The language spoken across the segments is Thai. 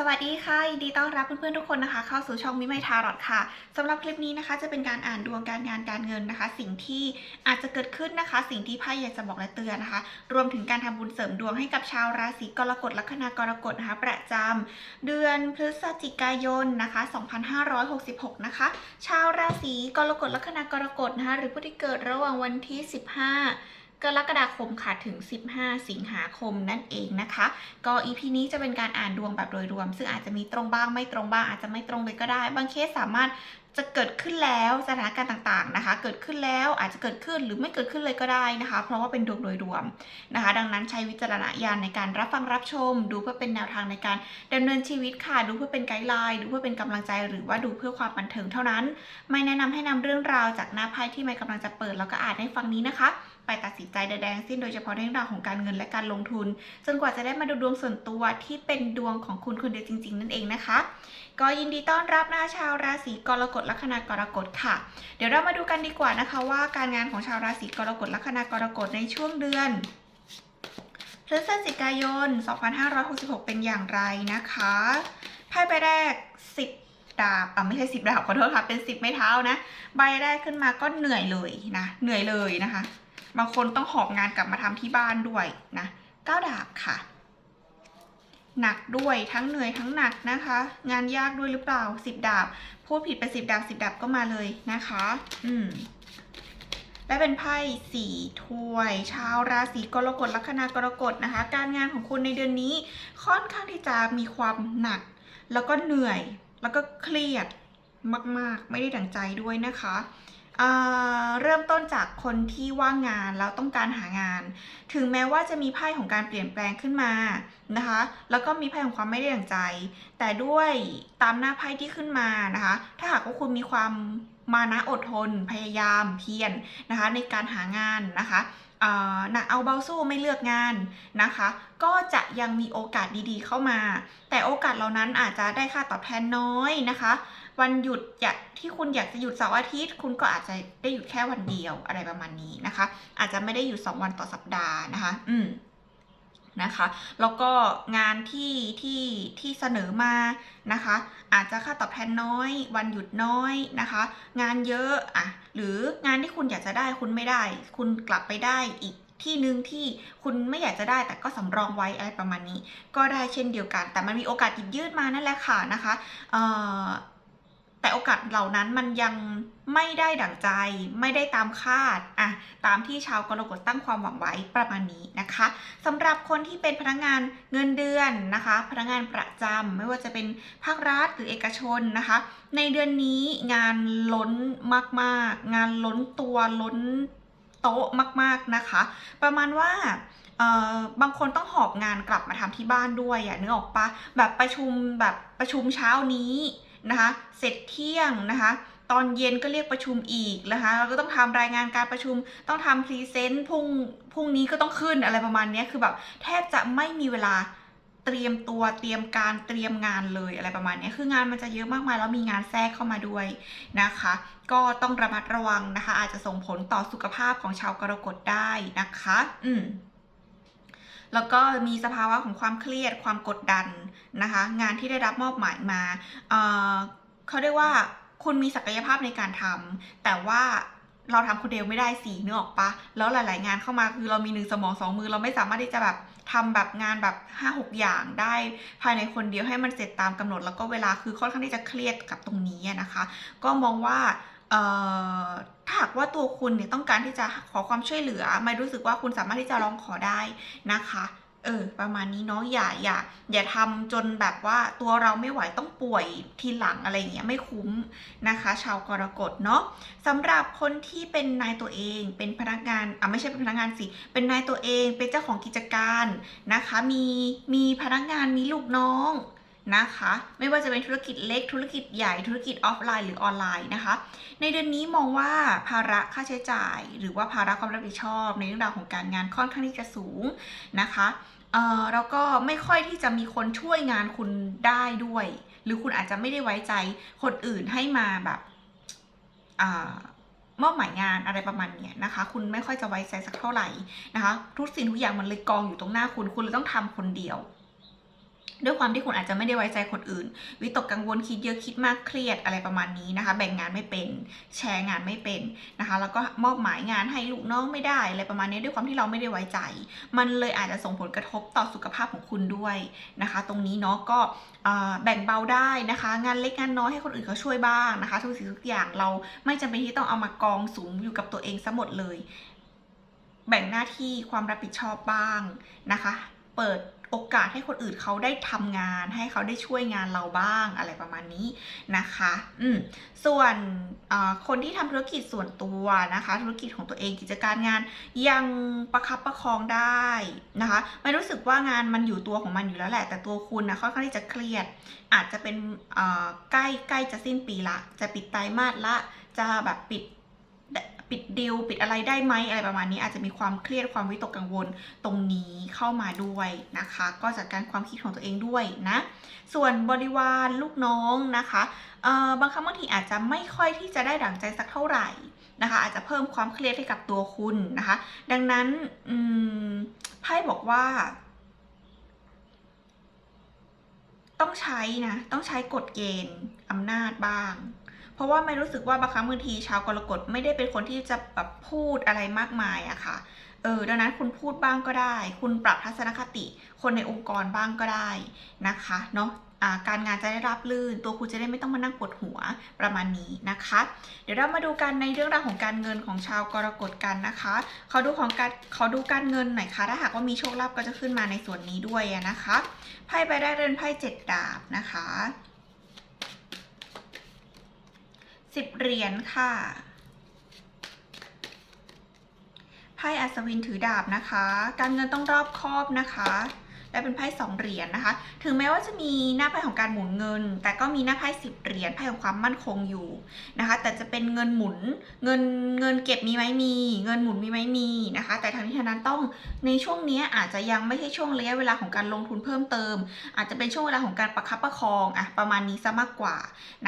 สวัสดีค่ะยินดีต้อนรับเพื่อนๆทุกคนนะคะ เข้าสู่ช่องมิไมทารอดค่ะสำหรับคลิปนี้นะคะ จะเป็นการอ่านดวงการงานการเงินนะคะ สิ่งที่อาจจะเกิดขึ้นนะคะ สิ่งที่ไพ่อยากจะบอกและเตือนนะคะ รวมถึงการทำบุญเสริมดวงให้กับชาวราศีกรกฎลัคนากรกฎนะคะ ประจำเดือนพฤศจิกายนนะคะ 2566 นะคะ ชาวราศีกรกฎลัคนากรกฎนะคะ หรือผู้ที่เกิดระหว่างวันที่ 15 กรกฎาคมค่ะถึง 15 สิงหาคมนั่นเองนะคะ ก็ EP นี้จะเป็นการอ่านดวงแบบโดยรวม ซึ่งอาจจะมีตรงบ้างไม่ตรงบ้างอาจจะไม่ตรงเลยก็ได้ บางเคสสามารถจะเกิดขึ้นแล้วสถานการณ์ต่างๆนะคะ เกิดขึ้นแล้วอาจจะเกิดขึ้นหรือไม่เกิดขึ้นเลยก็ได้นะคะ เพราะว่าเป็นดวงโดยรวมนะคะ ดังนั้นใช้วิจารณญาณในการรับฟังรับชม ดูเพื่อเป็นแนวทางในการดำเนินชีวิตค่ะ ดูเพื่อเป็นไกด์ไลน์ดูเพื่อเป็นกำลังใจหรือว่าดูเพื่อความบันเทิงเท่านั้น ไม่แนะนำให้นำเรื่องราวจากหน้าไพ่ที่ไม่กำลังจะเปิดแล้วก็อ่านให้ฟังนี้นะคะ ไปตัดสินใจใดๆทั้งสิ้นโดยเฉพาะในเรื่องราวของการเงินและการลงทุน จนกว่าจะได้มาดูดวงส่วนตัวที่เป็นดวงของคุณคนเดียวจริง ๆ นั่นเองนะคะ ก็ยินดีต้อนรับนะชาวราศีกรกฎลัคนากรกฎค่ะ เดี๋ยวเรามาดูกันดีกว่านะคะว่าการงานของชาวราศีกรกฎลัคนากรกฎในช่วงเดือนพฤศจิกายน 2566 เป็นอย่างไรนะคะไพ่ใบแรก 10ดาบอะไม่ใช่10ดาบขอโทษค่ะ เป็น10ไม้เท้านะ ใบแรกขึ้นมาก็เหนื่อยเลยนะ เหนื่อยเลยนะคะ บางคนต้องหอบงานกลับมาทำที่บ้านด้วยนะเก้าดาบค่ะ หนักด้วยทั้งเหนื่อยทั้งหนักนะคะ งานยากด้วยหรือเปล่าสิบดาบพูดผิดไปสิบดาบสิบดาบก็มาเลยนะคะ อืมและเป็นไพ่สี่ถ้วย ชาวราศีกรกฎลัคนากรกฎนะคะ การงานของคุณในเดือนนี้ค่อนข้างที่จะมีความหนัก แล้วก็เหนื่อย แล้วก็เครียดมาก ๆ ไม่ได้ดั่งใจด้วยนะคะ เริ่มต้นจากคนที่ว่างงานแล้วต้องการหางาน ถึงแม้ว่าจะมีไพ่ของการเปลี่ยนแปลงขึ้นมานะคะ แล้วก็มีไพ่ของความไม่ได้ดั่งใจ แต่ด้วยตามหน้าไพ่ที่ขึ้นมานะคะ ถ้าหากว่าคุณมีความมานะอดทน พยายามเพียรนะคะ ในการหางานนะคะหนักเอาเบาสู้ไม่เลือกงานนะคะ ก็จะยังมีโอกาสดีๆเข้ามา แต่โอกาสเหล่านั้นอาจจะได้ค่าตอบแทนน้อยนะคะ วันหยุดอยากที่คุณอยากจะหยุดเสาร์อาทิตย์ คุณก็อาจจะได้หยุดแค่วันเดียวอะไรประมาณนี้นะคะ อาจจะไม่ได้หยุด2วันต่อสัปดาห์นะคะ อืมนะคะแล้วก็งานที่ที่ที่เสนอมานะคะ อาจจะค่าตอบแทนน้อย วันหยุดน้อยนะคะ งานเยอะอะหรืองานที่คุณอยากจะได้คุณไม่ได้ คุณกลับไปได้อีกที่หนึ่งที่คุณไม่อยากจะได้แต่ก็สำรองไว้อะไรประมาณนี้ ก็ได้เช่นเดียวกัน แต่มันมีโอกาสหยิบยืดมานั่นแหละค่ะนะคะเอ่อ แต่โอกาสเหล่านั้นมันยังไม่ได้ดั่งใจ ไม่ได้ตามคาดอะตามที่ชาวกรกฎตั้งความหวังไว้ประมาณนี้นะคะสำหรับคนที่เป็นพนักงานเงินเดือนนะคะ พนักงานประจำไม่ว่าจะเป็นภาครัฐหรือเอกชนนะคะ ในเดือนนี้งานล้นมากๆ งานล้นตัวล้นโต๊ะมาก ๆนะคะ ประมาณว่าบางคนต้องหอบงานกลับมาทำที่บ้านด้วยอะนึกออกปะแบบประชุมแบบประชุมเช้านี้ นะคะเสร็จเที่ยงนะคะตอนเย็นก็เรียกประชุมอีกนะคะเราก็ต้องทำรายงานการประชุมต้องทำพรีเซนต์พรุ่งพรุ่งนี้ก็ต้องขึ้นอะไรประมาณนี้คือแบบแทบจะไม่มีเวลาเตรียมตัวเตรียมการเตรียมงานเลยอะไรประมาณนี้คืองานมันจะเยอะมากมายแล้วมีงานแทรกเข้ามาด้วยนะคะ ก็ต้องระมัดระวังนะคะ อาจจะส่งผลต่อสุขภาพของชาวกรกฎได้นะคะ อืม แล้วก็มีสภาวะของความเครียดความกดดันนะคะ งานที่ได้รับมอบหมายมาเเขาเรียกว่าคุณมีศักยภาพในการทำแต่ว่าเราทำคนเดียวไม่ได้สินึกอออกปะแล้วหลาย ๆ งานเข้ามาคือเรามีหนึ่งสมองสองมือ เราไม่สามารถที่จะแบบทำแบบงานแบบห้าหกอย่างได้ภายในคนเดียวให้มันเสร็จตามกำหนด แล้วก็เวลาคือค่อนข้างที่จะเครียดกับตรงนี้นะคะ ก็มองว่า ถ้าหากว่าตัวคุณเนี่ยต้องการที่จะขอความช่วยเหลือ ไม่รู้สึกว่าคุณสามารถที่จะร้องขอได้นะคะเออประมาณนี้เนาะอย่าอย่าอย่าทำจนแบบว่าตัวเราไม่ไหวต้องป่วยทีหลังอะไรอย่างเงี้ยไม่คุ้มนะคะ ชาวกรกฎเนาะสำหรับคนที่เป็นนายตัวเองเป็นพนักงานอะไม่ใช่เป็นพนักงานสิเป็นนายตัวเองเป็นเจ้าของกิจการนะคะ มีมีพนักงานมีลูกน้อง นะคะ ไม่ว่าจะเป็นธุรกิจเล็กธุรกิจใหญ่ธุรกิจออฟไลน์หรือออนไลน์นะคะ ในเดือนนี้มองว่าภาระค่าใช้จ่าย หรือว่าภาระความรับผิดชอบ ในเรื่องราวของการงานค่อนข้างที่จะสูงนะคะเออแล้วก็ไม่ค่อยที่จะมีคนช่วยงานคุณได้ด้วย หรือคุณอาจจะไม่ได้ไว้ใจคนอื่นให้มาแบบมอบหมายงานอะไรประมาณเนี้ยนะคะ คุณไม่ค่อยจะไว้ใจสักเท่าไหร่นะคะ ทุกสิ่งทุกอย่างมันเลยกองอยู่ตรงหน้าคุณ คุณเลยต้องทำคนเดียว ด้วยความที่คุณอาจจะไม่ได้ไว้ใจคนอื่น วิตกกังวลคิดเยอะคิดมากเครียดอะไรประมาณนี้นะคะ แบ่งงานไม่เป็น แชร์งานไม่เป็นนะคะ แล้วก็มอบหมายงานให้ลูกน้องไม่ได้อะไรประมาณนี้ด้วยความที่เราไม่ได้ไว้ใจ มันเลยอาจจะส่งผลกระทบต่อสุขภาพของคุณด้วยนะคะ ตรงนี้เนาะก็แบ่งเบาได้นะคะ งานเล็กงานน้อยให้คนอื่นเขาช่วยบ้างนะคะ ทุกสิ่งทุกอย่างเราไม่จำเป็นที่ต้องเอามากองสูงอยู่กับตัวเองซะหมดเลย แบ่งหน้าที่ความรับผิดชอบบ้างนะคะ เปิด โอกาสให้คนอื่นเขาได้ทำงาน ให้เขาได้ช่วยงานเราบ้างอะไรประมาณนี้นะคะ อืม ส่วนคนที่ทำธุรกิจส่วนตัวนะคะ ธุรกิจของตัวเองกิจการงานยังประคับประคองได้นะคะไม่รู้สึกว่างานมันอยู่ตัวของมันอยู่แล้วแหละ แต่ตัวคุณนะค่อนข้างที่จะเครียด อาจจะเป็นใกล้ใกล้จะสิ้นปีละ จะปิดไตรมาสละ จะแบบปิด ปิดดิวปิดอะไรได้ไหมอะไรประมาณนี้อาจจะมีความเครียดความวิตกกังวลตรงนี้เข้ามาด้วยนะคะ ก็จัดการความคิดของตัวเองด้วยนะส่วนบริวารลูกน้องนะคะบางครั้งบางทีอาจจะไม่ค่อยที่จะได้ดั่งใจสักเท่าไหร่นะคะอาจจะเพิ่มความเครียดให้กับตัวคุณนะคะ ดังนั้นไพ่บอกว่า ต้องใช้นะ ต้องใช้กฎเกณฑ์อำนาจบ้าง เพราะว่าไม่รู้สึกว่าบางครั้งบางทีชาวกรกฎไม่ได้เป็นคนที่จะแบบพูดอะไรมากมายอะค่ะ เออ ดังนั้นคุณพูดบ้างก็ได้ คุณปรับทัศนคติ คนในองค์กรบ้างก็ได้นะคะเนาะการงานจะได้รับลื่น ตัวคุณจะได้ไม่ต้องมานั่งปวดหัวประมาณนี้นะคะ เดี๋ยวเรามาดูกันในเรื่องราวของการเงินของชาวกรกฎกันนะคะเขาดูของการเขาดูการเงินหน่อยค่ะถ้าหากว่ามีโชคลาภก็จะขึ้นมาในส่วนนี้ด้วยนะคะไพ่ใบแรกเรือนไพ่เจ็ดดาบนะคะ สิบเหรียญค่ะไพ่อัศวินถือดาบนะคะ การเงินต้องรอบคอบนะคะ และเป็นไพ่สองเหรียญนะคะ ถึงแม้ว่าจะมีหน้าไพ่ของการหมุนเงิน แต่ก็มีหน้าไพ่สิบเหรียญไพ่ของความมั่นคงอยู่นะคะ แต่จะเป็นเงินหมุนเงินเงินเก็บมีไหมมี เงินหมุนมีไหมมีนะคะ แต่ทางนี้ทางนั้นต้องในช่วงนี้อาจจะยังไม่ใช่ช่วงระยะเวลาของการลงทุนเพิ่มเติม อาจจะเป็นช่วงเวลาของการประคับประคองอะประมาณนี้ซะมากกว่า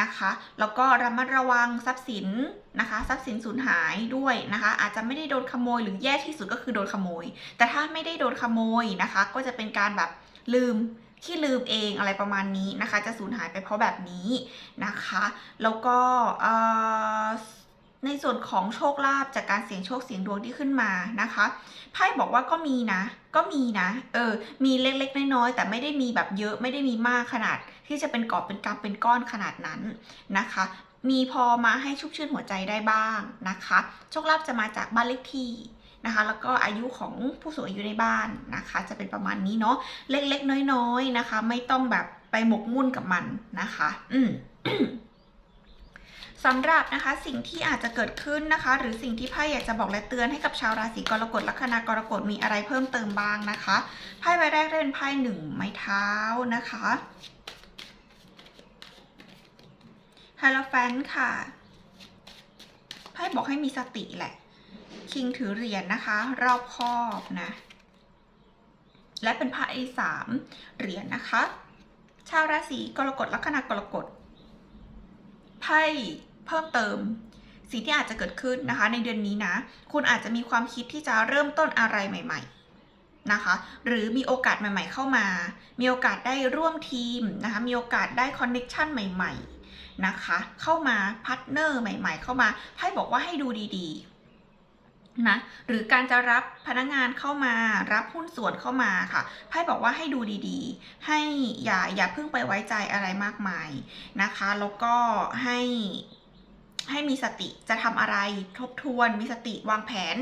นะคะ แล้วก็ระมัดระวังทรัพย์สินนะคะทรัพย์สินสูญหายด้วยนะคะ อาจจะไม่ได้โดนขโมยหรือแย่ที่สุดก็คือโดนขโมย แต่ถ้าไม่ได้โดนขโมยนะคะ ก็จะเป็นการแบบลืมที่ลืมเองอะไรประมาณนี้นะคะ จะสูญหายไปเพราะแบบนี้นะคะ แล้วก็ในส่วนของโชคลาภจากการเสี่ยงโชคเสี่ยงดวงที่ขึ้นมานะคะไพ่บอกว่าก็มีนะ ก็มีนะ เออ มีเล็กๆน้อยๆแต่ไม่ได้มีแบบเยอะไม่ได้มีมากขนาด ที่จะเป็นกอบเป็นกำเป็นก้อนขนาดนั้นนะคะ มีพอมาให้ชุบชื่นหัวใจได้บ้างนะคะ โชคลาภจะมาจากบ้านเลขที่ นะคะ แล้วก็อายุของผู้สูงอายุในบ้านนะคะ จะเป็นประมาณนี้เนาะเล็กๆ น้อยๆนะคะ ไม่ต้องแบบไปหมกมุ่นกับมันนะคะ อืมสำหรับนะคะสิ่งที่อาจจะเกิดขึ้นนะคะ หรือสิ่งที่ไพ่อยากจะบอกและเตือนให้กับชาวราศีกรกฎลัคนากรกฎมีอะไรเพิ่มเติมบ้างนะคะไพ่ใบแรกได้เป็นไพ่หนึ่งไม้เท้านะคะฮาโลแฟนค่ะไพ่บอกให้มีสติแหละ คิงถือเหรียญนะคะ รอบคอบนะ และเป็นไพ่สามเหรียญนะคะ ชาวราศีกรกฎลัคนากรกฎไพ่เพิ่มเติมสิ่งที่อาจจะเกิดขึ้นนะคะ ในเดือนนี้นะ คุณอาจจะมีความคิดที่จะเริ่มต้นอะไรใหม่ ๆนะคะ หรือมีโอกาสใหม่ ๆ เข้ามา มีโอกาสได้ร่วมทีมนะคะ มีโอกาสได้คอนเน็ชันใหม่ ๆ นะคะ เข้ามาพาร์ทเนอร์ใหม่ ๆ เข้ามาไพ่บอกว่าให้ดูดี ๆ นะหรือการจะรับพนักงานเข้ามารับหุ้นส่วนเข้ามาค่ะไพ่บอกว่าให้ดูดีๆ ให้อย่าอย่าเพิ่งไปไว้ใจอะไรมากมายนะคะ แล้วก็ให้ให้มีสติจะทำอะไรทบทวน มีสติวางแผน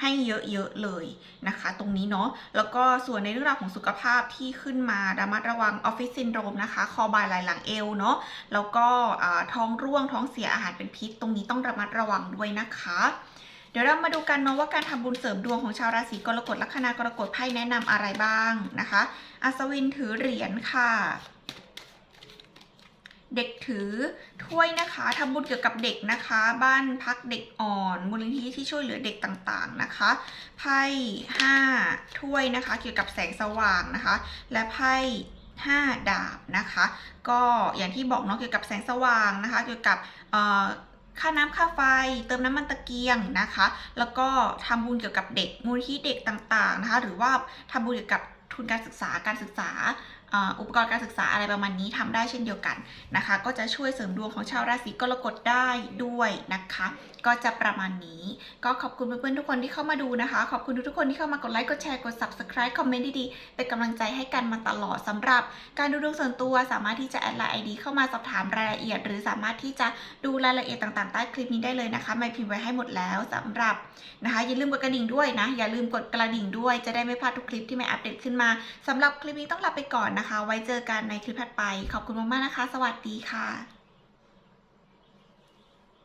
ให้เยอะๆเลยนะคะ ตรงนี้เนาะแล้วก็ส่วนในเรื่องราวของสุขภาพที่ขึ้นมาระมัดระวังออฟฟิศซินโดรมนะคะ คอบ่ายไหล่หลังเอวเนาะแล้วก็ท้องร่วงท้องเสียอาหารเป็นพิษ ตรงนี้ต้องระมัดระวังด้วยนะคะ เดี๋ยวเรามาดูกันเนาะว่าการทำบุญเสริมดวงของชาวราศีกรกฎลัคนากรกฎไพ่แนะนำอะไรบ้างนะคะ อัศวินถือเหรียญค่ะ เด็กถือถ้วยนะคะทำบุญเกี่ยวกับเด็กนะคะ บ้านพักเด็กอ่อน มูลนิธิที่ช่วยเหลือเด็กต่างๆนะคะไพ่ห้าถ้วยนะคะ เกี่ยวกับแสงสว่างนะคะ และไพ่ห้าดาบนะคะ ก็อย่างที่บอกเนาะเกี่ยวกับแสงสว่างนะคะ เกี่ยวกับเอ่อ ค่าน้ำค่าไฟ เติมน้ำมันตะเกียงนะคะ แล้วก็ทำบุญเกี่ยวกับเด็กมูลที่เด็กต่างๆนะคะ หรือว่าทำบุญเกี่ยวกับทุนการศึกษาการศึกษา อุปกรณ์การศึกษาอะไรประมาณนี้ทำได้เช่นเดียวกันนะคะ ก็จะช่วยเสริมดวงของชาวราศีกรกฎได้ด้วยนะคะ ก็จะประมาณนี้ก็ขอบคุณเพื่อนๆทุกคนที่เข้ามาดูนะคะ ขอบคุณทุกๆคนที่เข้ามากดไลค์กดแชร์กด subscribe คอมเมนต์ดีๆเป็นกำลังใจให้กันมาตลอดสำหรับ การดูดวงส่วนตัวสามารถที่จะแอดไลน์ไอดีเข้ามาสอบถามรายละเอียด หรือสามารถที่จะดูรายละเอียดต่างๆใต้คลิปนี้ได้เลยนะคะไม่พิมพ์ไว้ให้หมดแล้วสำหรับนะคะอย่าลืมกดกระดิ่งด้วยนะอย่าลืมกดกระดิ่งด้วยจะได้ไม่พลาดทุกคลิปที่ไม่อัปเดตขึ้นมาสำหรับคลิปนี้ต้องลาไปก่อนนะคะ ไว้เจอกันในคลิปถัดไป ขอบคุณมากๆนะคะ สวัสดีค่ะ